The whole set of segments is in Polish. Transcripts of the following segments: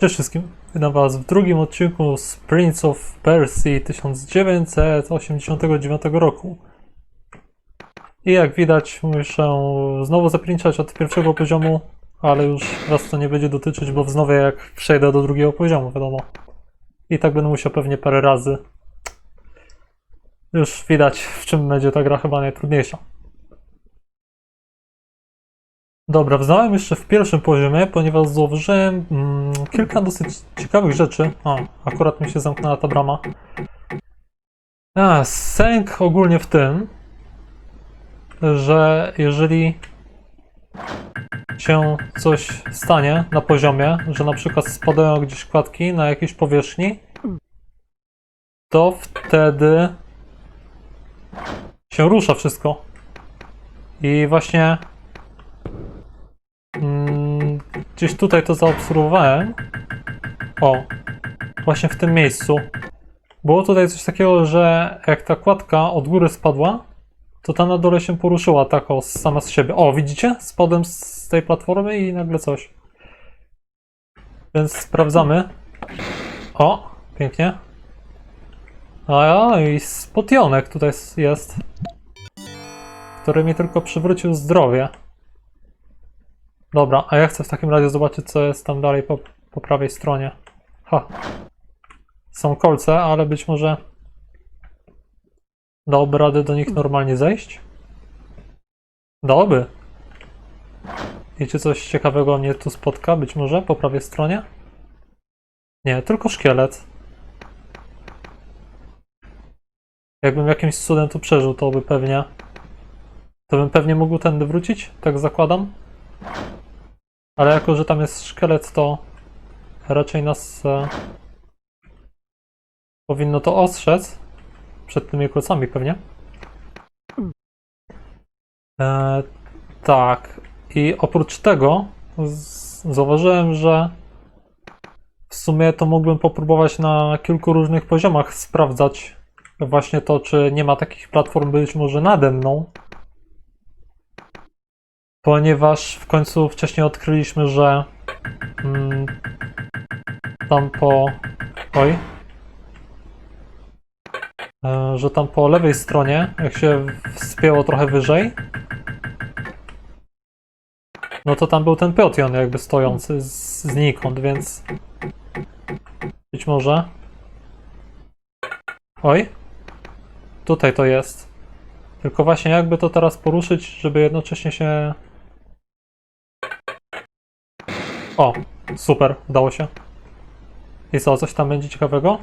Cześć wszystkim, witam was w drugim odcinku z Prince of Persia 1989 roku. I jak widać muszę znowu zaprinczać od pierwszego poziomu, ale już was to nie będzie dotyczyć, bo wznowię jak przejdę do drugiego poziomu, wiadomo. I tak będę musiał pewnie parę razy. Już widać w czym będzie ta gra chyba najtrudniejsza. Dobra, wznałem jeszcze w pierwszym poziomie, ponieważ zauważyłem mm, kilka dosyć ciekawych rzeczy. O, akurat mi się zamknęła ta brama. A, sęk ogólnie w tym, że jeżeli się coś stanie na poziomie, że na przykład spadają gdzieś kładki na jakiejś powierzchni, to wtedy się rusza wszystko. I właśnie Gdzieś tutaj to zaobserwowałem. O, właśnie w tym miejscu. Było tutaj coś takiego, że jak ta kładka od góry spadła, to ta na dole się poruszyła tak o, sama z siebie. O, widzicie? Spadłem z tej platformy i nagle coś. Więc sprawdzamy. O, pięknie. A i spotionek tutaj jest, który mi tylko przywrócił zdrowie. Dobra, a ja chcę w takim razie zobaczyć, co jest tam dalej po, po prawej stronie. Ha. Są kolce, ale być może dałoby radę do nich normalnie zejść? Dałoby. Czy coś ciekawego mnie tu spotka? Być może po prawej stronie? Nie, tylko szkielet. Jakbym jakimś cudem tu przeżył, to by pewnie... To bym pewnie mógł tędy wrócić? Tak zakładam? Ale jako, że tam jest szkielet, to raczej nas e, powinno to ostrzec przed tymi kolcami pewnie. E, tak. I oprócz tego zauważyłem, że w sumie to mógłbym popróbować na kilku różnych poziomach sprawdzać właśnie to, czy nie ma takich platform być może nade mną, ponieważ w końcu wcześniej odkryliśmy, że mm, tam po. Oj. E, że tam po lewej stronie, jak się wspięło trochę wyżej, no to tam był ten Piotion jakby stojący znikąd, więc być może. Oj. Tutaj to jest. Tylko właśnie jakby to teraz poruszyć, żeby jednocześnie się. O, super, udało się. I co, coś tam będzie ciekawego?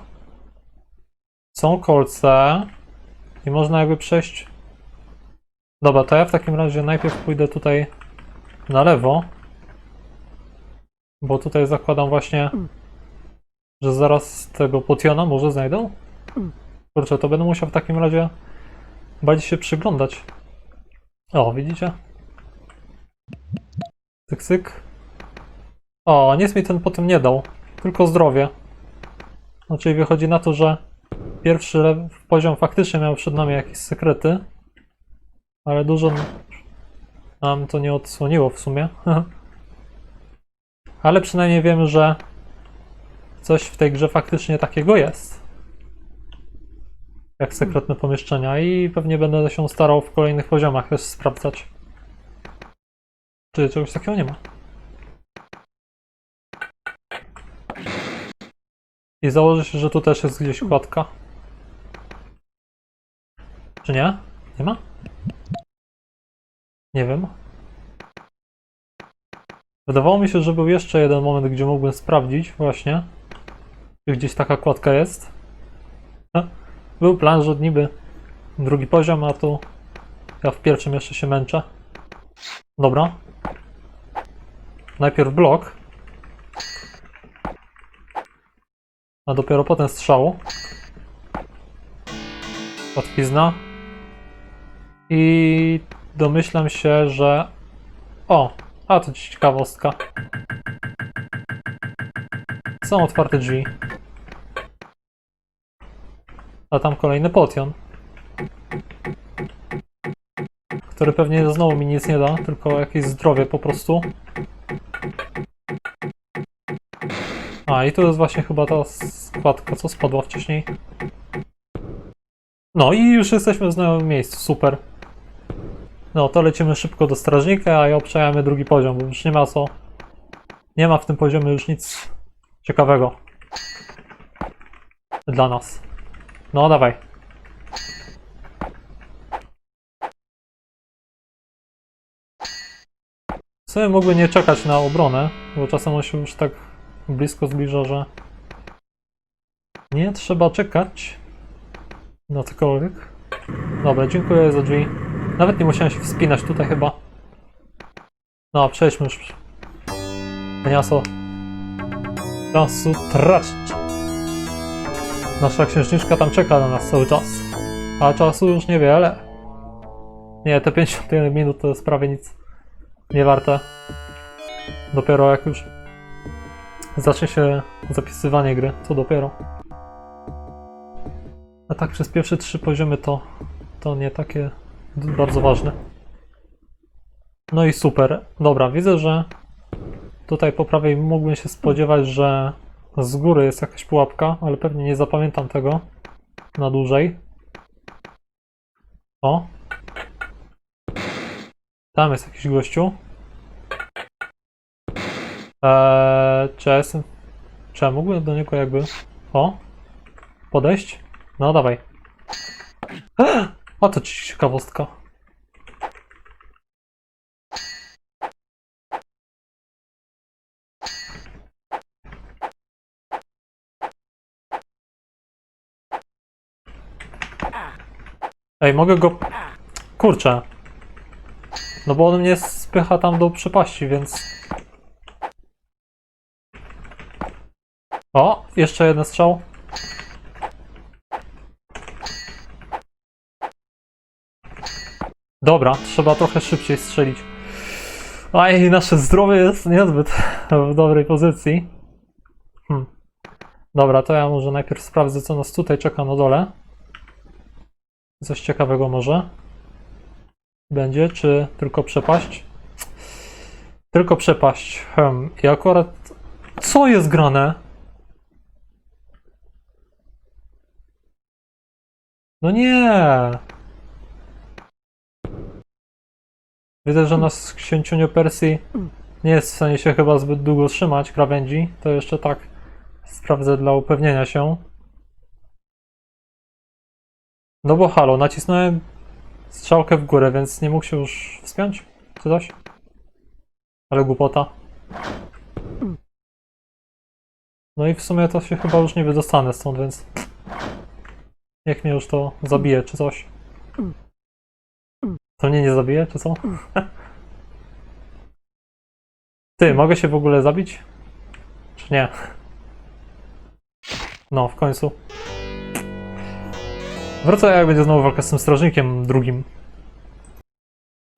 Są kolce i można jakby przejść. Dobra, to ja w takim razie najpierw pójdę tutaj na lewo. Bo tutaj zakładam właśnie, że zaraz tego potiona może znajdę. Kurczę, to będę musiał w takim razie bardziej się przyglądać. O, widzicie? Cyk, cyk. O, nic mi ten potem nie dał. Tylko zdrowie. No, czyli wychodzi na to, że pierwszy poziom faktycznie miał przed nami jakieś sekrety. Ale dużo nam to nie odsłoniło w sumie. ale przynajmniej wiemy, że coś w tej grze faktycznie takiego jest jak sekretne pomieszczenia i pewnie będę się starał w kolejnych poziomach też sprawdzać. Czy czegoś takiego nie ma. I założę się, że tu też jest gdzieś kładka. Czy nie? Nie ma? Nie wiem. Wydawało mi się, że był jeszcze jeden moment, gdzie mógłbym sprawdzić właśnie, czy gdzieś taka kładka jest. Ha? Był plan, że niby drugi poziom, a tu ja w pierwszym jeszcze się męczę. Dobra. Najpierw blok. A dopiero potem strzał. Łatwizna. I domyślam się, że... O! A to ciekawostka. Są otwarte drzwi. A tam kolejny potion. Który pewnie znowu mi nic nie da, tylko jakieś zdrowie po prostu. A, i tu jest właśnie chyba ta składka, co spadła wcześniej. No i już jesteśmy w znajomym miejscu, super. No, to lecimy szybko do strażnika, ja obczajamy drugi poziom, bo już nie ma co. Nie ma w tym poziomie już nic ciekawego. Dla nas. No, dawaj. W sumie mogły nie czekać na obronę, bo czasem on się już tak blisko zbliża, że nie trzeba czekać na cokolwiek. Dobra, dziękuję za drzwi. Nawet nie musiałem się wspinać tutaj chyba. No, przejdźmy już. Miasto. Czasu tracić. Nasza księżniczka tam czeka na nas cały czas. A czasu już niewiele. Nie, te 51 minut to jest prawie nic nie warte. Dopiero jak już zacznie się zapisywanie gry, to dopiero. A tak przez pierwsze trzy poziomy to, to nie takie bardzo ważne. No i super. Dobra, widzę, że tutaj po prawej mógłbym się spodziewać, że z góry jest jakaś pułapka, ale pewnie nie zapamiętam tego na dłużej. O. Tam jest jakiś gościu. Eee, czy ja jestem... Czy ja mógłbym do niego jakby... O! Podejść? No dawaj. O, to ci ciekawostka. Ej, mogę go... Kurczę. No bo on mnie spycha tam do przepaści, więc... O, jeszcze jeden strzał. Dobra, trzeba trochę szybciej strzelić. Aj, nasze zdrowie jest niezbyt w dobrej pozycji. Hmm. Dobra, to ja może najpierw sprawdzę, co nas tutaj czeka na dole. Coś ciekawego może będzie, czy tylko przepaść? Tylko przepaść. Hmm. I akurat... Co jest grane? No nie! Widzę, że nasz księciunio Persji nie jest w stanie się chyba zbyt długo trzymać krawędzi. To jeszcze tak sprawdzę dla upewnienia się. No bo halo, nacisnąłem strzałkę w górę, więc nie mógł się już wspiąć? Czy coś? Ale głupota. No i w sumie to się chyba już nie wydostanę stąd, więc... Niech mnie już to zabije, czy coś. To mnie nie zabije, czy co? Ty, mogę się w ogóle zabić? Czy nie? No, w końcu. Wrócę jak będzie znowu walka z tym strażnikiem drugim.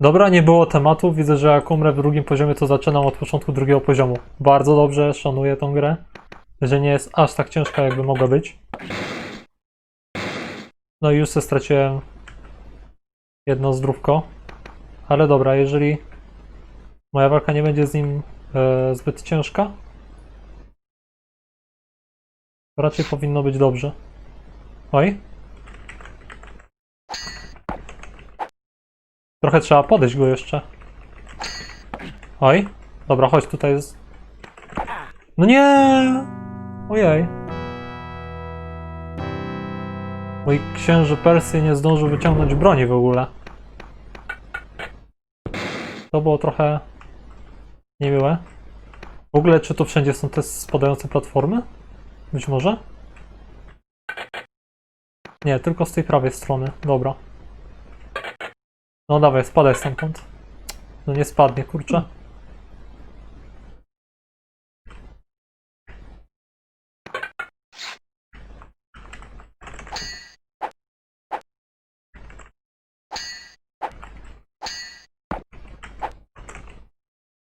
Dobra, nie było tematu. Widzę, że jak umrę w drugim poziomie, to zaczynam od początku drugiego poziomu. Bardzo dobrze, szanuję tą grę. Że nie jest aż tak ciężka, jakby mogła być. No i już se straciłem jedno zdrówko. Ale dobra, jeżeli moja walka nie będzie z nim e, zbyt ciężka, to raczej powinno być dobrze. Oj. Trochę trzeba podejść go jeszcze. Oj. Dobra, chodź, tutaj jest... No nie! Ojej. Mój księży Persji nie zdążył wyciągnąć broni w ogóle. To było trochę niemiłe. W ogóle, czy tu wszędzie są te spadające platformy? Być może? Nie, tylko z tej prawej strony. Dobra. No dawaj, spadaj stamtąd. No nie spadnie, kurczę.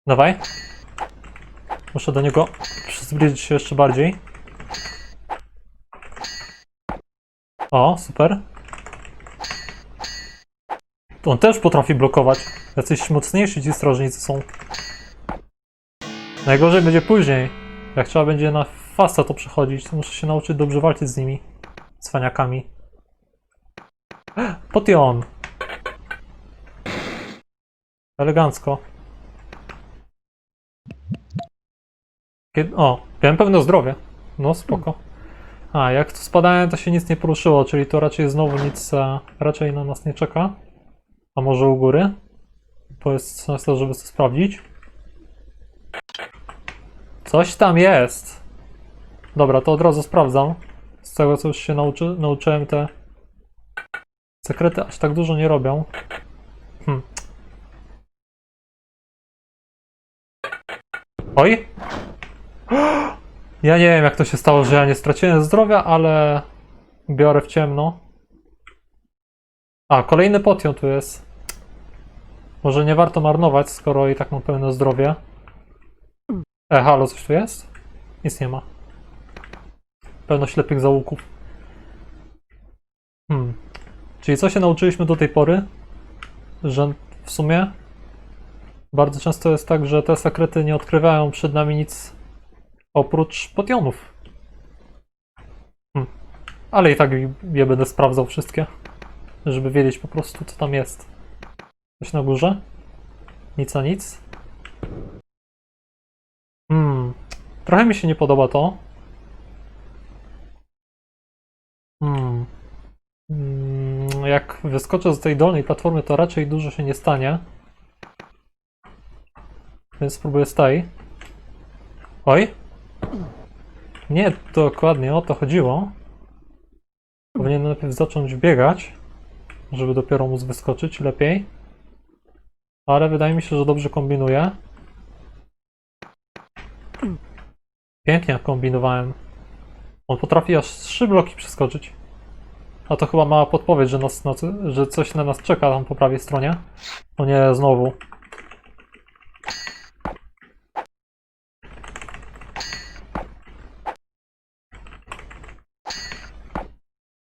Dawaj. Muszę do niego zbliżyć się jeszcze bardziej. O, super. On też potrafi blokować. Jacyś mocniejsi ci strażnicy są. Najgorzej będzie później. Jak trzeba będzie na fasa to przechodzić. To muszę się nauczyć dobrze walczyć z nimi. Cwaniakami. Potion. Elegancko. O, miałem pewne zdrowie. No, spoko. A, jak tu spadałem, to się nic nie poruszyło, czyli to raczej znowu nic e, raczej na nas nie czeka. A może u góry? To jest to, żeby to sprawdzić. Coś tam jest. Dobra, to od razu sprawdzam. Z tego, co już się nauczy, nauczyłem, te sekrety aż tak dużo nie robią. Hm. Oj! Ja nie wiem, jak to się stało, że ja nie straciłem zdrowia, ale biorę w ciemno. A, kolejny potion tu jest. Może nie warto marnować, skoro i tak mam pełne zdrowie. E, halo, coś tu jest? Nic nie ma. Pełno ślepych załuków. Hmm. Czyli co się nauczyliśmy do tej pory? Że w sumie bardzo często jest tak, że te sekrety nie odkrywają przed nami nic oprócz potionów. Hmm. Ale i tak je będę sprawdzał wszystkie, żeby wiedzieć po prostu co tam jest. Coś na górze? Nic a nic. Hmm. Trochę mi się nie podoba to. Hmm. Mm, Jak wyskoczę z tej dolnej platformy, to raczej dużo się nie stanie. Więc spróbuję z tej. Oj. Nie dokładnie o to chodziło. Powinienem najpierw zacząć biegać, żeby dopiero móc wyskoczyć lepiej. Ale wydaje mi się, że dobrze kombinuję. Pięknie kombinowałem. On potrafi aż trzy bloki przeskoczyć. A to chyba mała podpowiedź, że, nas, że coś na nas czeka tam po prawej stronie. O nie, znowu.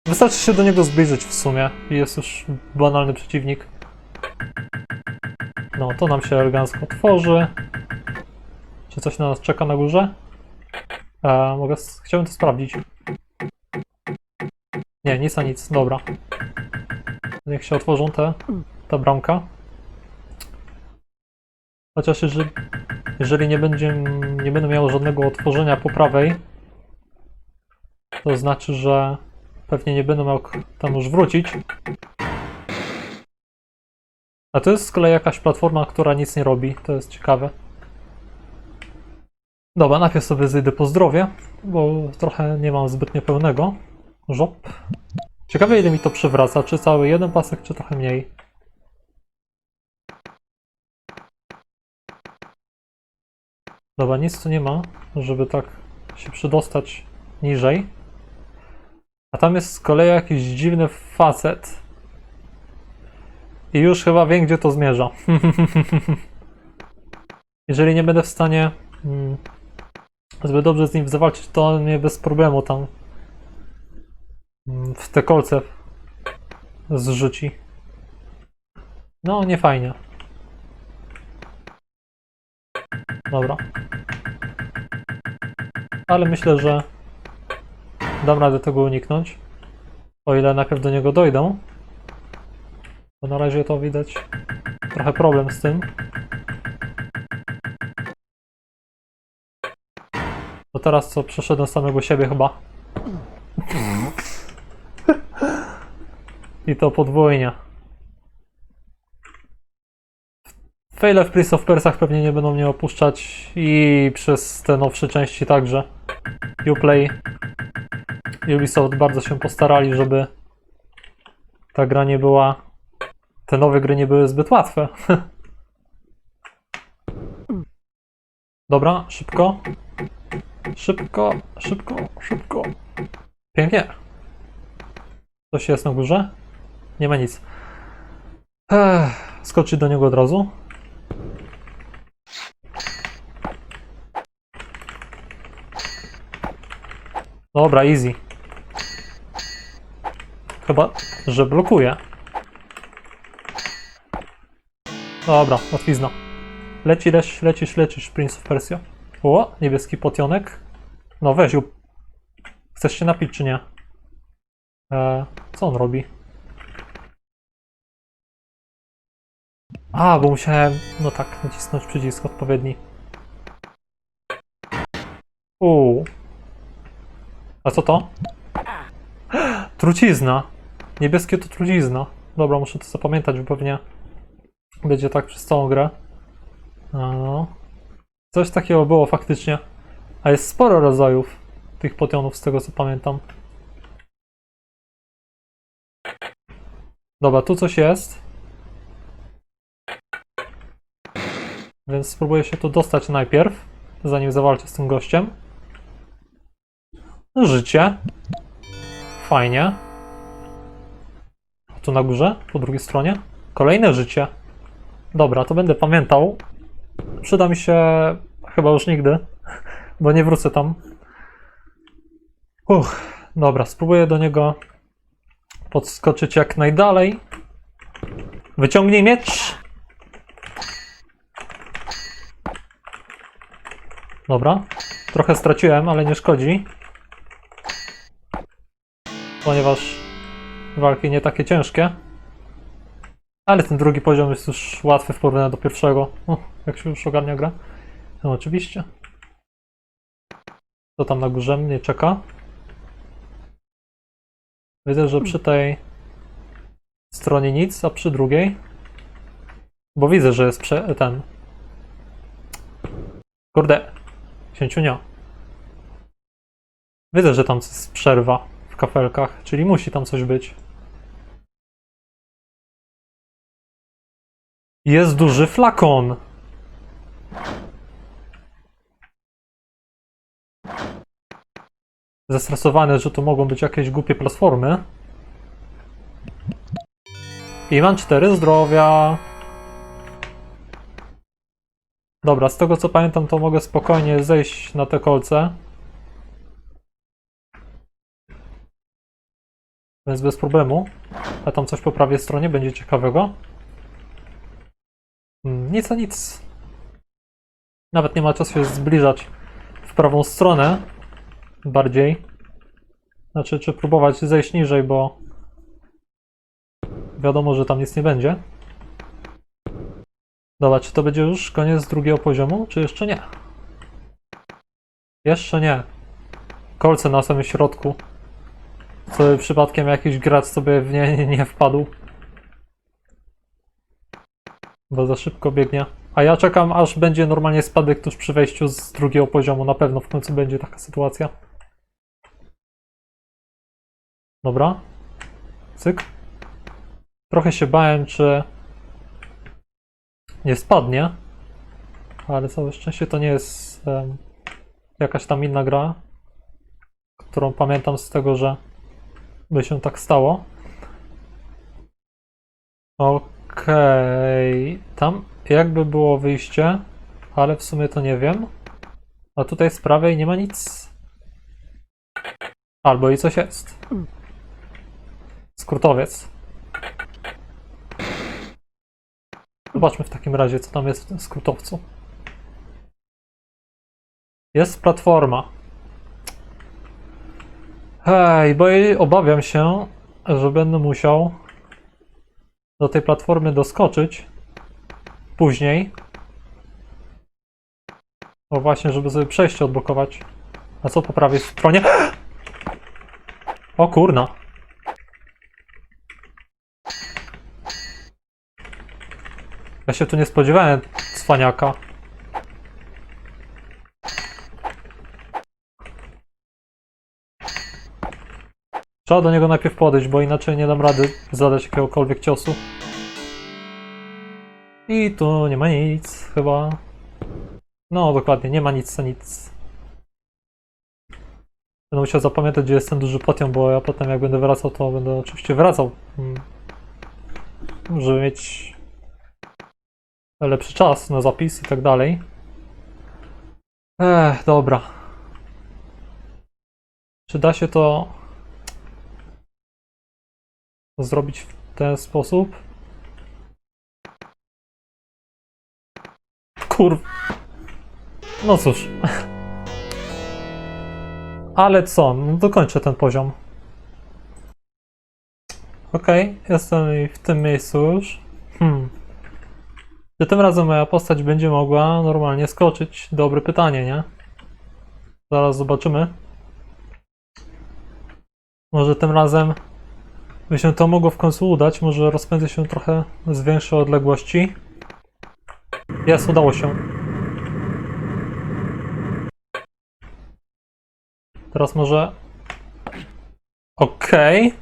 Wystarczy się do niego zbliżyć w sumie i jest już banalny przeciwnik. No, to nam się elegancko tworzy. Czy coś na nas czeka na górze? E, mogę, chciałbym to sprawdzić. Nie, nic a nic, dobra. Niech się otworzą te, ta bramka. Chociaż jeżeli, jeżeli nie, będzie, nie będę miał żadnego otworzenia po prawej, to znaczy, że pewnie nie będę mógł tam już wrócić. A to jest z kolei jakaś platforma, która nic nie robi. To jest ciekawe. Dobra, najpierw sobie zejdę po zdrowie, bo trochę nie mam zbytnio pełnego. Żop. Ciekawe ile mi to przywraca, czy cały jeden pasek, czy trochę mniej. Dobra, nic tu nie ma, żeby tak się przydostać niżej. A tam jest z kolei jakiś dziwny facet. I już chyba wiem, gdzie to zmierza. Jeżeli nie będę w stanie mm, zbyt dobrze z nim zawalczyć, to mnie bez problemu tam mm, w te kolce zrzuci. No, nie fajnie. Dobra. Ale myślę, że dam radę tego uniknąć. O ile najpierw do niego dojdę. Bo na razie to widać trochę problem z tym. Bo teraz co przeszedłem samego siebie chyba. I to podwójnie. Faile w Prince of Persach pewnie nie będą mnie opuszczać i przez te nowsze części także. Uplay Ubisoft bardzo się postarali, żeby ta gra nie była. Te nowe gry nie były zbyt łatwe. Dobra, szybko. Szybko, szybko, szybko. Pięknie. Coś jest na górze? Nie ma nic. Ech, skoczyć do niego od razu. Dobra, easy. Chyba, że blokuje. Dobra, łatwizna. Leci, lecisz, lecisz, Prince of Persia. O, niebieski potionek. No weź, up. Chcesz się napić, czy nie? E, co on robi? A, bo musiałem, no tak, nacisnąć przycisk odpowiedni. Uuu. A co to? Trucizna. Niebieskie to trucizna. Dobra, muszę to zapamiętać, bo pewnie będzie tak przez całą grę. No. Coś takiego było faktycznie. A jest sporo rodzajów tych potionów, z tego co pamiętam. Dobra, tu coś jest. Więc spróbuję się tu dostać najpierw, zanim zawalczę z tym gościem. Życie. Fajnie. Tu na górze, po drugiej stronie. Kolejne życie. Dobra, to będę pamiętał. Przyda mi się chyba już nigdy, bo nie wrócę tam. Uch, dobra, spróbuję do niego podskoczyć jak najdalej. Wyciągnij miecz. Dobra, trochę straciłem, ale nie szkodzi. Ponieważ walki nie takie ciężkie. Ale ten drugi poziom jest już łatwy w porównaniu do pierwszego. O, jak się już ogarnia gra. No oczywiście. Co tam na górze mnie czeka? Widzę, że przy tej stronie nic, a przy drugiej. Bo widzę, że jest prze, ten. Kurde. Księciunio. Widzę, że tam jest przerwa w kafelkach, czyli musi tam coś być. Jest duży flakon. Zestresowany, że to mogą być jakieś głupie platformy. I mam 4 zdrowia. Dobra, z tego co pamiętam, to mogę spokojnie zejść na te kolce. Więc bez problemu. A tam coś po prawej stronie będzie ciekawego. Mm, Nic a nic. Nawet nie ma czasu się zbliżać w prawą stronę. Bardziej. Znaczy, czy próbować zejść niżej, bo wiadomo, że tam nic nie będzie. Dobra, czy to będzie już koniec drugiego poziomu, czy jeszcze nie? Jeszcze nie. Kolce na samym środku. Co przypadkiem jakiś gracz sobie w nie nie wpadł. Bo za szybko biegnie. A ja czekam, aż będzie normalnie spadek tuż przy wejściu z drugiego poziomu. Na pewno w końcu będzie taka sytuacja. Dobra. Cyk. Trochę się bałem, czy nie spadnie. Ale całe szczęście to nie jest em, jakaś tam inna gra, którą pamiętam z tego, że by się tak stało. Okej, tam jakby było wyjście, ale w sumie to nie wiem. A tutaj z prawej nie ma nic. Albo i coś jest. Skrótowiec. Zobaczmy w takim razie, co tam jest w tym skrótowcu. Jest platforma. Hej, bo obawiam się, że będę musiał do tej platformy doskoczyć później. O właśnie, żeby sobie przejście odblokować. A co po prawej stronie? O kurna. Ja się tu nie spodziewałem cwaniaka. Trzeba do niego najpierw podejść, bo inaczej nie dam rady zadać jakiegokolwiek ciosu. I tu nie ma nic, chyba. No, dokładnie, nie ma nic, nic. Będę musiał zapamiętać, gdzie jest ten duży potion, bo ja potem jak będę wracał, to będę oczywiście wracał. mm, Żeby mieć lepszy czas na zapis i tak dalej. Ech, dobra. Czy da się to zrobić w ten sposób? Kur... No cóż. Ale co? No dokończę ten poziom. Okej, jestem w tym miejscu już. Hmm. Czy tym razem moja postać będzie mogła normalnie skoczyć? Dobre pytanie, nie? Zaraz zobaczymy. Może tym razem by się to mogło w końcu udać. Może rozpędzę się trochę z większej odległości. Jest, udało się. Teraz może. Okej.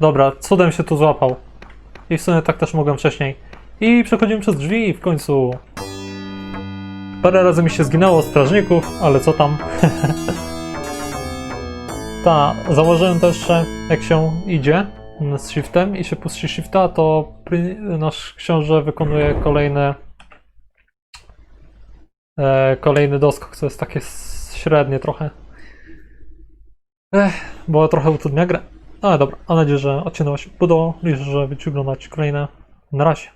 Dobra, cudem się tu złapał. I w sumie tak też mogłem wcześniej. I przechodzimy przez drzwi w końcu. Parę razy mi się zginęło strażników, ale co tam. Ta, założyłem też, że jak się idzie z shiftem i się puści shifta, to nasz książę wykonuje kolejny e, kolejny doskok, co jest takie średnie trochę. Ech, bo trochę utrudnia grę. Ale dobra, mam nadzieję, że odcinek Wam się i że będziecie oglądać kolejne. Na razie.